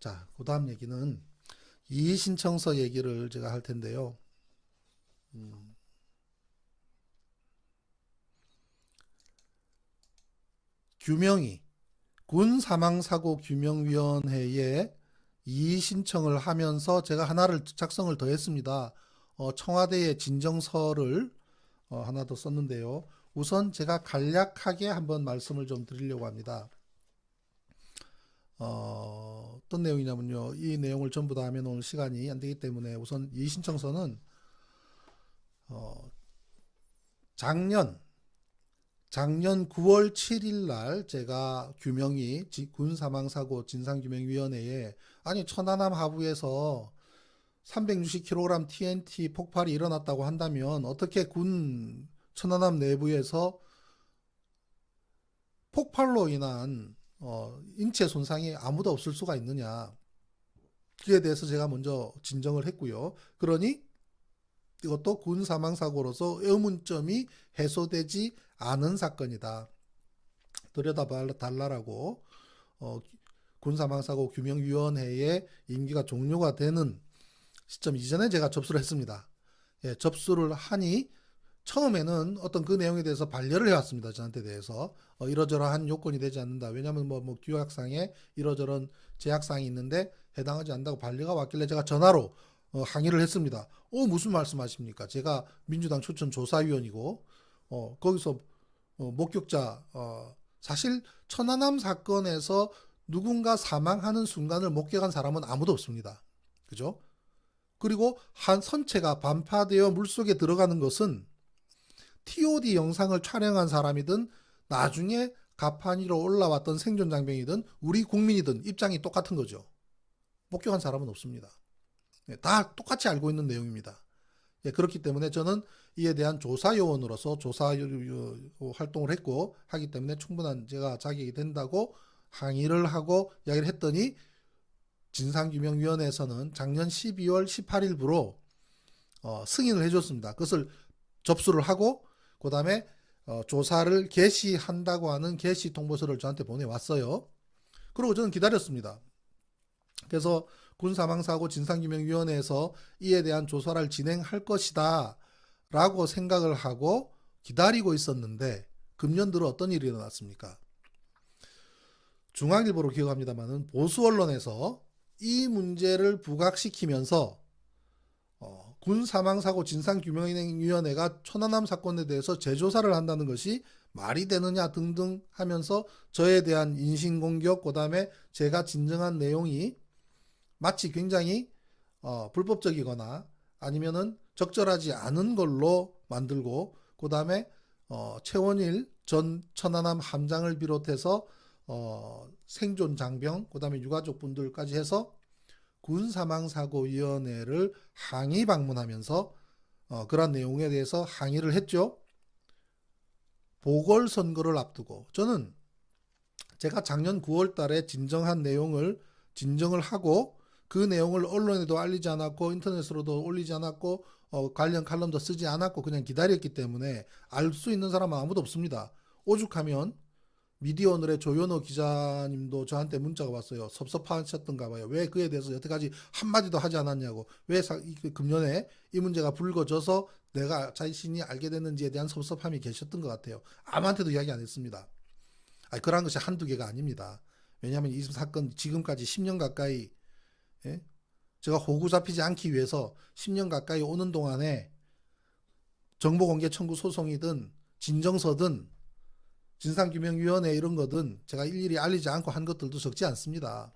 자, 그 다음 얘기는 이의신청서 얘기를 제가 할 텐데요. 음. 규명이 군 사망사고 규명위원회에 이의신청을 하면서 제가 하나를 작성을 더 했습니다. 어, 청와대에 진정서를 어, 하나 더 썼는데요. 우선 제가 간략하게 한번 말씀을 좀 드리려고 합니다. 어, 어떤 내용이냐면요. 이 내용을 전부 다 하면 오늘 시간이 안 되기 때문에 우선 이 신청서는 어, 작년 작년 9월 7일 날 제가 규명이 지- 군사망 사고 진상 규명 위원회에 아니 천안함 하부에서 360kg TNT 폭발이 일어났다고 한다면 어떻게 군 천안함 내부에서 폭발로 인한 어, 인체 손상이 아무도 없을 수가 있느냐. 그에 대해서 제가 먼저 진정을 했고요. 그러니 이것도 군 사망 사고로서 의문점이 해소되지 않은 사건이다. 들여다 달라라고 어, 군 사망 사고 규명위원회의 임기가 종료가 되는 시점 이전에 제가 접수를 했습니다. 예, 접수를 하니 처음에는 어떤 그 내용에 대해서 반려를 해왔습니다. 저한테 대해서 어, 이러저러한 요건이 되지 않는다. 왜냐하면 뭐, 뭐 규약상에 이러저런 제약사항이 있는데 해당하지 않는다고 반려가 왔길래 제가 전화로 어, 항의를 했습니다. 어 무슨 말씀하십니까? 제가 민주당 추천 조사위원이고 어, 거기서 어, 목격자 어, 사실 천안함 사건에서 누군가 사망하는 순간을 목격한 사람은 아무도 없습니다. 그죠? 그리고 한 선체가 반파되어 물속에 들어가는 것은 TOD 영상을 촬영한 사람이든 나중에 가판 위로 올라왔던 생존 장병이든 우리 국민이든 입장이 똑같은 거죠. 목격한 사람은 없습니다. 네, 다 똑같이 알고 있는 내용입니다. 예, 그렇기 때문에 저는 이에 대한 조사 요원으로서 조사 활동을 했고 하기 때문에 충분한 제가 자격이 된다고 항의를 하고 이야기를 했더니 진상규명위원회에서는 작년 12월 18일부로 어, 승인을 해줬습니다. 그것을 접수를 하고 그 다음에 어, 조사를 개시한다고 하는 개시 통보서를 저한테 보내왔어요. 그리고 저는 기다렸습니다. 그래서 군사망사고 진상규명위원회에서 이에 대한 조사를 진행할 것이다 라고 생각을 하고 기다리고 있었는데 금년 들어 어떤 일이 일어났습니까? 중앙일보로 기억합니다만은 보수 언론에서 이 문제를 부각시키면서 어, 군 사망사고 진상규명위원회가 천안함 사건에 대해서 재조사를 한다는 것이 말이 되느냐 등등 하면서 저에 대한 인신공격 그 다음에 제가 진정한 내용이 마치 굉장히 어, 불법적이거나 아니면은 적절하지 않은 걸로 만들고 그 다음에 어, 최원일 전 천안함 함장을 비롯해서 어, 생존 장병 그 다음에 유가족 분들까지 해서 군사망사고위원회를 항의 방문하면서 어, 그런 내용에 대해서 항의를 했죠. 보궐선거를 앞두고 저는 제가 작년 9월 달에 진정한 내용을 진정을 하고 그 내용을 언론에도 알리지 않았고 인터넷으로도 올리지 않았고 어, 관련 칼럼도 쓰지 않았고 그냥 기다렸기 때문에 알 수 있는 사람은 아무도 없습니다. 오죽하면 미디어 오늘의 조현호 기자님도 저한테 문자가 왔어요. 섭섭하셨던가 봐요. 왜 그에 대해서 여태까지 한마디도 하지 않았냐고. 왜 사- 이- 그 금년에 이 문제가 불거져서 내가 자신이 알게 됐는지에 대한 섭섭함이 계셨던 것 같아요. 아무한테도 이야기 안 했습니다. 아니, 그런 것이 한두 개가 아닙니다. 왜냐하면 이 사건 지금까지 10년 가까이 예? 제가 호구 잡히지 않기 위해서 10년 가까이 오는 동안에 정보공개 청구 소송이든 진정서든 진상규명위원회 이런 거든 제가 일일이 알리지 않고 한 것들도 적지 않습니다.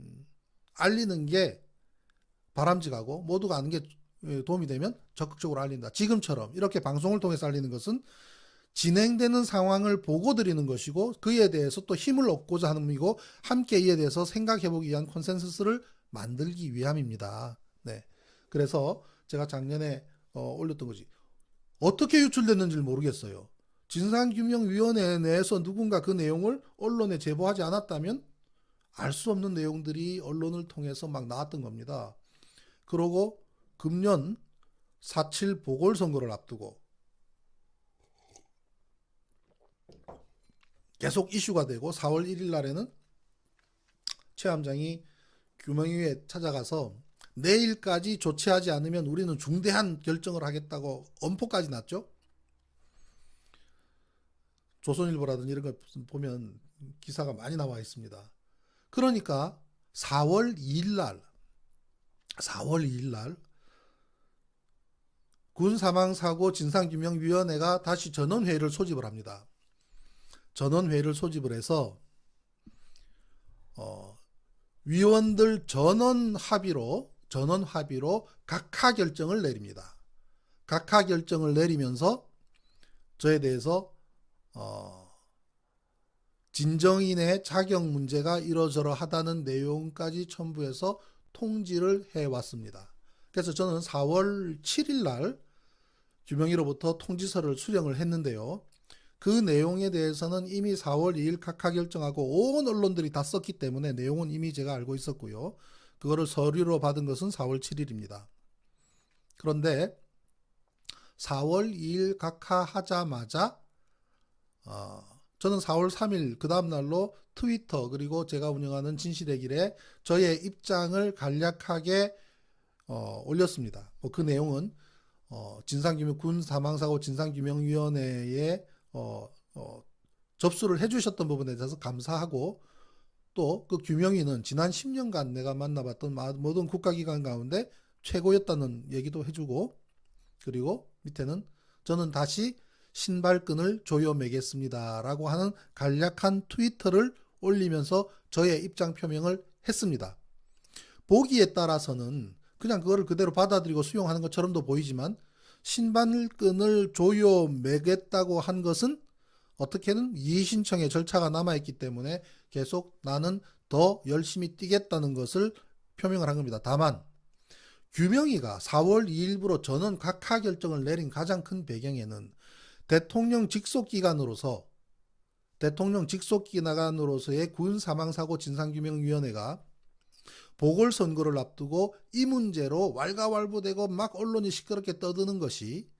음, 알리는 게 바람직하고 모두가 아는 게 예, 도움이 되면 적극적으로 알린다. 지금처럼 이렇게 방송을 통해서 알리는 것은 진행되는 상황을 보고 드리는 것이고 그에 대해서 또 힘을 얻고자 하는 의미고 함께 이에 대해서 생각해 보기 위한 콘센서스를 만들기 위함입니다. 네. 그래서 제가 작년에 어, 올렸던 거지. 어떻게 유출됐는지 모르겠어요. 진상규명위원회 내에서 누군가 그 내용을 언론에 제보하지 않았다면 알 수 없는 내용들이 언론을 통해서 막 나왔던 겁니다. 그러고 금년 4.7 보궐선거를 앞두고 계속 이슈가 되고 4월 1일 날에는 최 함장이 규명위에 찾아가서 내일까지 조치하지 않으면 우리는 중대한 결정을 하겠다고 엄포까지 났죠. 조선일보라든지 이런 거 보면 기사가 많이 나와 있습니다. 그러니까 4월 2일 날 4월 2일 날 군사망사고 진상규명위원회가 다시 전원회의를 소집을 합니다. 전원회의를 소집을 해서 어, 위원들 전원 합의로 전원 합의로 각하 결정을 내립니다. 각하 결정을 내리면서 저에 대해서 어, 진정인의 자격 문제가 이러저러하다는 내용까지 첨부해서 통지를 해왔습니다. 그래서 저는 4월 7일 날 규명위로부터 통지서를 수령을 했는데요. 그 내용에 대해서는 이미 4월 2일 각하 결정하고 온 언론들이 다 썼기 때문에 내용은 이미 제가 알고 있었고요. 그거를 서류로 받은 것은 4월 7일입니다. 그런데 4월 2일 각하하자마자 어, 저는 4월 3일 그 다음 날로 트위터 그리고 제가 운영하는 진실의 길에 저의 입장을 간략하게 어, 올렸습니다. 뭐 그 내용은 어, 진상규명 군 사망사고 진상규명위원회에 어, 어, 접수를 해주셨던 부분에 대해서 감사하고 또 그 규명위는 지난 10년간 내가 만나봤던 마- 모든 국가기관 가운데 최고였다는 얘기도 해주고 그리고 밑에는 저는 다시 신발끈을 조여 매겠습니다 라고 하는 간략한 트위터를 올리면서 저의 입장 표명을 했습니다. 보기에 따라서는 그냥 그거를 그대로 받아들이고 수용하는 것처럼도 보이지만 신발끈을 조여 매겠다고 한 것은 어떻게든 이의신청의 절차가 남아있기 때문에 계속 나는 더 열심히 뛰겠다는 것을 표명을 한 겁니다. 다만 규명위가 4월 2일부로 전원 각하 결정을 내린 가장 큰 배경에는 대통령 직속 기관으로서 대통령 직속 기관으로서의 군 사망 사고 진상규명 위원회가 보궐선거를 앞두고 이 문제로 왈가왈부되고 막 언론이 시끄럽게 떠드는 것이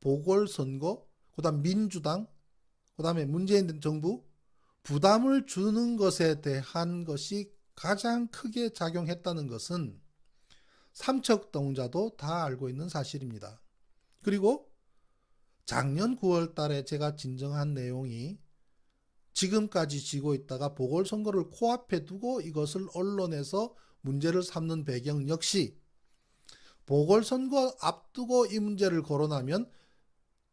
보궐선거, 그 다음 민주당, 그 다음에 문재인 정부 부담을 주는 것에 대한 것이 가장 크게 작용했다는 것은 삼척동자도 다 알고 있는 사실입니다. 그리고 작년 9월 달에 제가 진정한 내용이 지금까지 지고 있다가 보궐선거를 코앞에 두고 이것을 언론에서 문제를 삼는 배경 역시 보궐선거 앞두고 이 문제를 거론하면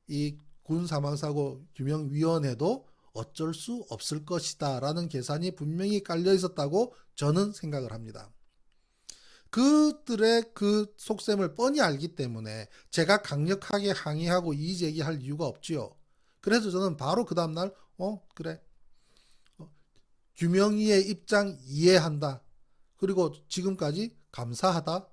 이 군 사망사고 규명위원회도 어쩔 수 없을 것이다 라는 계산이 분명히 깔려 있었다고 저는 생각을 합니다. 그들의 그 속셈을 뻔히 알기 때문에 제가 강력하게 항의하고 이의 제기할 이유가 없지요. 그래서 저는 바로 그 다음날 어 그래 어, 규명희의 입장 이해한다. 그리고 지금까지 감사하다.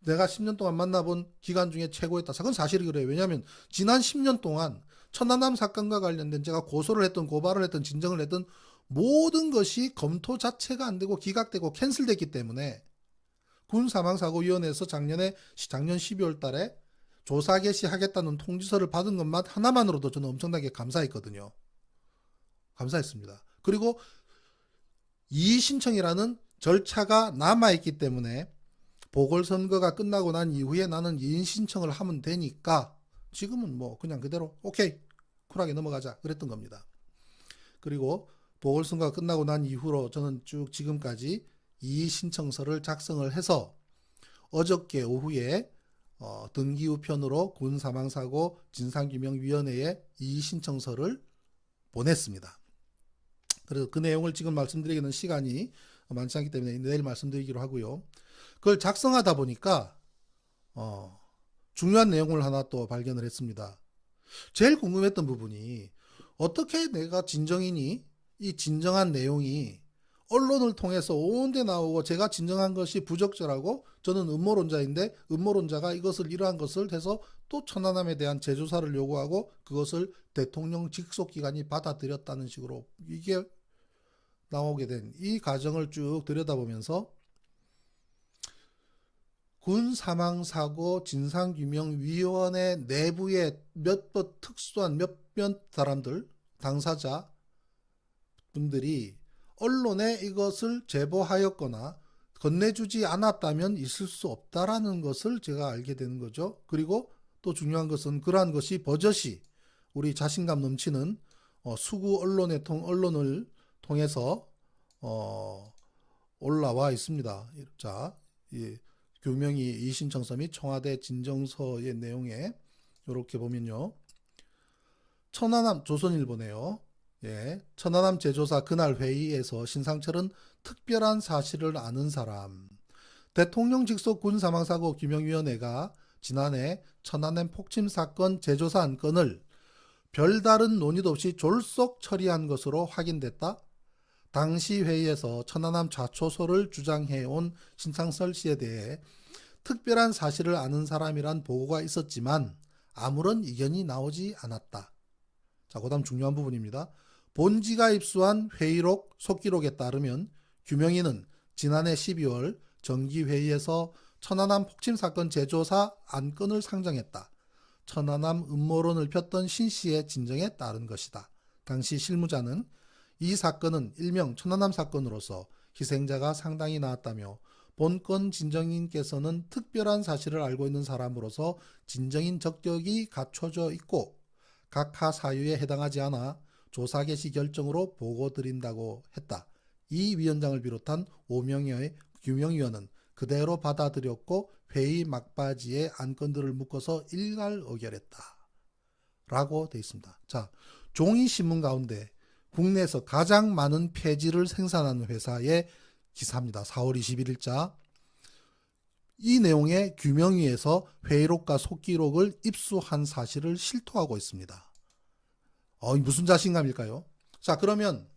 내가 10년 동안 만나본 기간 중에 최고였다. 그건 사실이 그래요. 왜냐하면 지난 10년 동안 천안함 사건과 관련된 제가 고소를 했던 고발을 했던 진정을 했던 모든 것이 검토 자체가 안 되고 기각되고 캔슬됐기 때문에 군 사망사고위원회에서 작년에 작년 12월 달에 조사 개시하겠다는 통지서를 받은 것만 하나만으로도 저는 엄청나게 감사했거든요. 감사했습니다. 그리고 이의 신청이라는 절차가 남아 있기 때문에 보궐선거가 끝나고 난 이후에 나는 이의 신청을 하면 되니까 지금은 뭐 그냥 그대로 오케이 쿨하게 넘어가자 그랬던 겁니다. 그리고 보궐선거가 끝나고 난 이후로 저는 쭉 지금까지 이의 신청서를 작성을 해서 어저께 오후에 어, 등기 우편으로 군 사망사고 진상규명위원회에 이의 신청서를 보냈습니다. 그래서 그 내용을 지금 말씀드리기는 시간이 많지 않기 때문에 내일 말씀드리기로 하고요. 그걸 작성하다 보니까 어, 중요한 내용을 하나 또 발견을 했습니다. 제일 궁금했던 부분이 어떻게 내가 진정인이 이 진정한 내용이 언론을 통해서 온데 나오고 제가 진정한 것이 부적절하고 저는 음모론자인데 음모론자가 이것을 이러한 것을 해서 또 천안함에 대한 재조사를 요구하고 그것을 대통령 직속 기관이 받아들였다는 식으로 이게 나오게 된 이 과정을 쭉 들여다보면서 군 사망 사고 진상 규명 위원회 내부의 몇몇 특수한 몇몇 사람들 당사자 분들이 언론에 이것을 제보하였거나 건네주지 않았다면 있을 수 없다라는 것을 제가 알게 되는 거죠. 그리고 또 중요한 것은 그러한 것이 버젓이 우리 자신감 넘치는 어, 수구 언론의 통 언론을 통해서 어, 올라와 있습니다. 자, 이 교명이 이 신청서 및 청와대 진정서의 내용에 이렇게 보면요. 천안함 조선일보네요. 예, 천안함 제조사 그날 회의에서 신상철은 특별한 사실을 아는 사람, 대통령 직속 군 사망사고 규명위원회가 지난해 천안함 폭침 사건 제조사 안건을 별다른 논의도 없이 졸속 처리한 것으로 확인됐다. 당시 회의에서 천안함 좌초소를 주장해온 신창설 씨에 대해 특별한 사실을 아는 사람이란 보고가 있었지만 아무런 이견이 나오지 않았다. 자, 그 다음 중요한 부분입니다. 본지가 입수한 회의록, 속기록에 따르면 규명인은 지난해 12월 정기회의에서 천안함 폭침 사건 제조사 안건을 상정했다. 천안함 음모론을 폈던 신 씨의 진정에 따른 것이다. 당시 실무자는 이 사건은 일명 천안함 사건으로서 희생자가 상당히 나왔다며 본건 진정인께서는 특별한 사실을 알고 있는 사람으로서 진정인 적격이 갖춰져 있고 각하 사유에 해당하지 않아 조사 개시 결정으로 보고 드린다고 했다. 이 위원장을 비롯한 5명의 규명위원은 그대로 받아들였고 회의 막바지에 안건들을 묶어서 일갈 의결했다. 라고 되어 있습니다. 자, 종이 신문 가운데 국내에서 가장 많은 폐지를 생산하는 회사의 기사입니다. 4월 21일자. 이 내용의 규명위에서 회의록과 속기록을 입수한 사실을 실토하고 있습니다. 어, 무슨 자신감일까요? 자, 그러면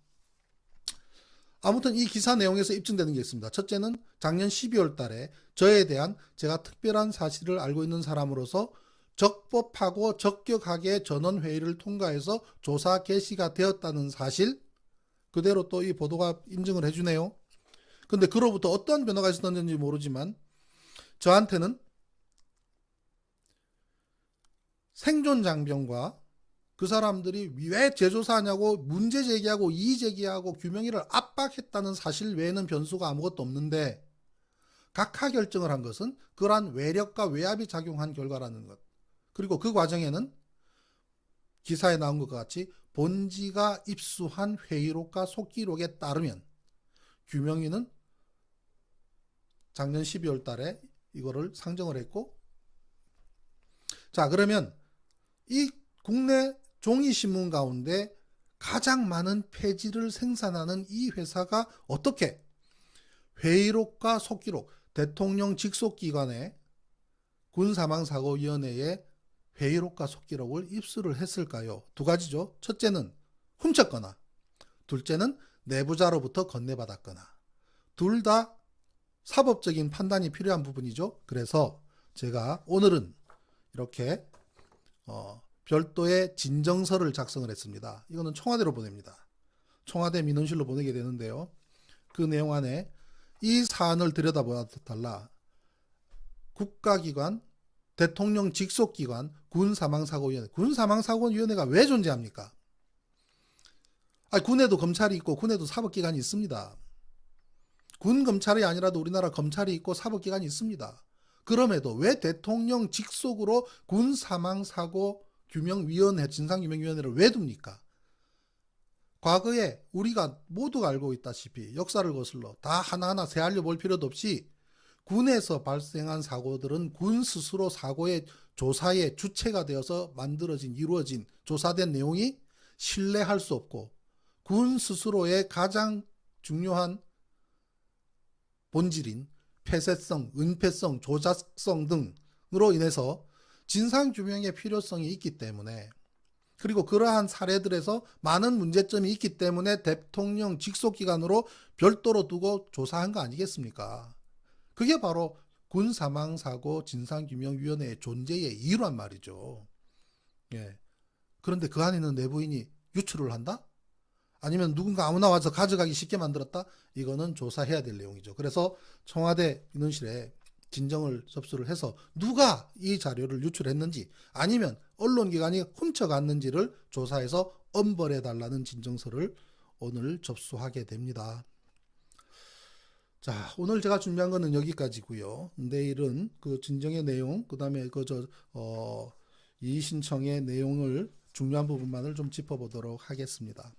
아무튼 이 기사 내용에서 입증되는 게 있습니다. 첫째는 작년 12월 달에 저에 대한 제가 특별한 사실을 알고 있는 사람으로서 적법하고 적격하게 전원 회의를 통과해서 조사 개시가 되었다는 사실 그대로 또 이 보도가 인증을 해주네요. 근데 그로부터 어떤 변화가 있었는지 모르지만 저한테는 생존 장병과 그 사람들이 왜 제조사하냐고 문제 제기하고 이의 제기하고 규명위를 압박했다는 사실 외에는 변수가 아무것도 없는데 각하 결정을 한 것은 그러한 외력과 외압이 작용한 결과라는 것. 그리고 그 과정에는 기사에 나온 것과 같이 본지가 입수한 회의록과 속기록에 따르면 규명위는 작년 12월 달에 이거를 상정을 했고 자 그러면 이 국내 종이신문 가운데 가장 많은 폐지를 생산하는 이 회사가 어떻게 회의록과 속기록 대통령 직속기관의 군사망사고위원회에 회의록과 속기록을 입수를 했을까요? 두 가지죠. 첫째는 훔쳤거나 둘째는 내부자로부터 건네받았거나 둘 다 사법적인 판단이 필요한 부분이죠. 그래서 제가 오늘은 이렇게 어, 별도의 진정서를 작성을 했습니다. 이거는 청와대로 보냅니다. 청와대 민원실로 보내게 되는데요. 그 내용 안에 이 사안을 들여다봐달라. 국가기관, 대통령 직속기관, 군사망사고위원회. 군사망사고위원회가 왜 존재합니까? 아, 군에도 검찰이 있고 군에도 사법기관이 있습니다. 군 검찰이 아니라도 우리나라 검찰이 있고 사법기관이 있습니다. 그럼에도 왜 대통령 직속으로 군 사망 사고 규명위원회 진상규명위원회를 왜 둡니까? 과거에 우리가 모두가 알고 있다시피 역사를 거슬러 다 하나하나 새알려 볼 필요도 없이 군에서 발생한 사고들은 군 스스로 사고의 조사의 주체가 되어서 만들어진 이루어진 조사된 내용이 신뢰할 수 없고 군 스스로의 가장 중요한 본질인 폐쇄성, 은폐성, 조작성 등으로 인해서 진상 규명의 필요성이 있기 때문에 그리고 그러한 사례들에서 많은 문제점이 있기 때문에 대통령 직속기관으로 별도로 두고 조사한 거 아니겠습니까? 그게 바로 군 사망사고 진상규명위원회의 존재의 이유란 말이죠. 예. 그런데 그 안에 있는 내부인이 유출을 한다? 아니면 누군가 아무나 와서 가져가기 쉽게 만들었다? 이거는 조사해야 될 내용이죠. 그래서 청와대 민원실에 진정을 접수를 해서 누가 이 자료를 유출했는지 아니면 언론기관이 훔쳐갔는지를 조사해서 엄벌해 달라는 진정서를 오늘 접수하게 됩니다. 자, 오늘 제가 준비한 거는 여기까지고요. 내일은 그 진정의 내용, 그 다음에 그저 어, 이의 신청의 내용을 중요한 부분만을 좀 짚어보도록 하겠습니다.